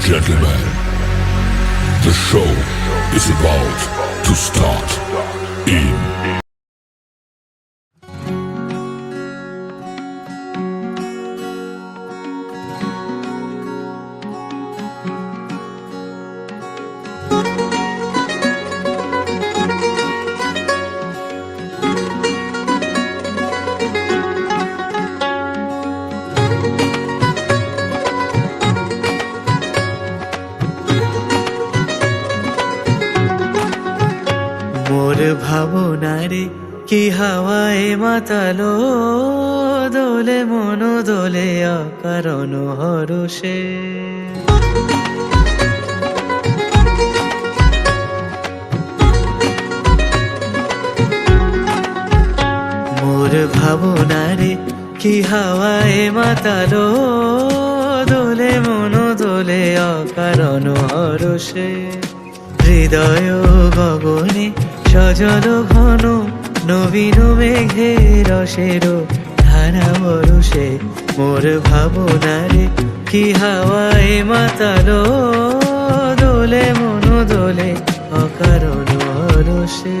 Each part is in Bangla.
gentlemen, the show is about to start ভাবনারে কি হাওয়ায় মাতালো দোলে মন দোলে অকারণ হরষে। মোর ভাবনারে কি হাওয়ায় মাতালো দোলে মন দোলে অকারণ হরষে। হৃদয় গগনে সজল ঘন, নবীন মেঘে রসের ধারা বরসে মোর ভাবনারে কি হাওয়ায় মাতালো দোলে, মন দোলে, অকারণ হরষে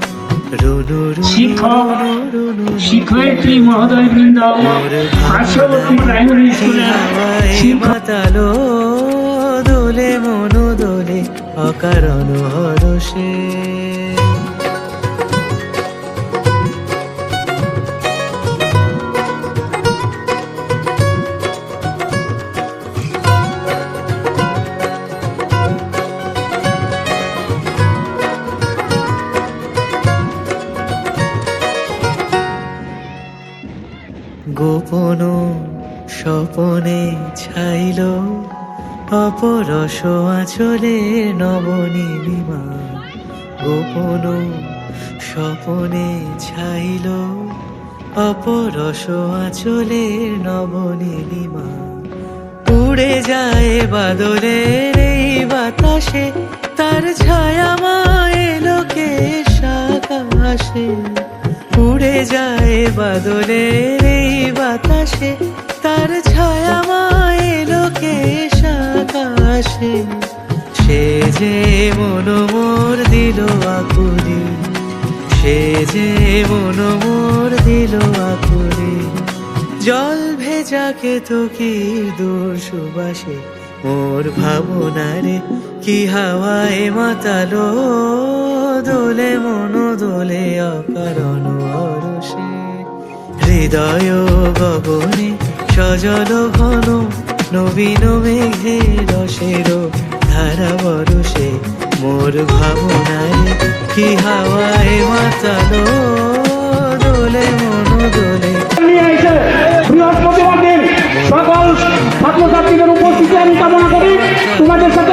শিক্ষক, শিক্ষয়িত্রী মহোদয় বৃন্দ পার্শ্ববর্তী প্রাইমারি স্কুলের দোলে মনো দোলে অকারণ হরষে গোপন স্বপনে ছাইল অপরস আচলে নবনীলিমা গোপন স্বপনে ছাইল অপরস আচলে নবনীলিমা উড়ে যায় বাদলের এই বাতাসে, তার ছায়া মায়ে লোকে আকাশে উড়ে যায় বাদলের বাতাসে, তার ছায়া মায়ে লোকে আকাশে সে যে মন মোর দিল আকুলি, সে যে মন মোর দিল আকুলি। জল ভেজাকে তো কি দূর সুবাসে মোর ভাবনারে কি হাওয়ায় মাতালো, দোলে মন দোলে অকারণ হরষে হৃদয় গগনে সজল ঘন নবীন মেঘে রসের ধারা বরসে মোর ভাবনারে কি হাওয়ায় মাতালো দোলে মন দোলে। বৃহস্পতিবার দিন সকল ছাত্রছাত্রীদের উপস্থিতি আমি কামনা করি। তোমাদের সাথে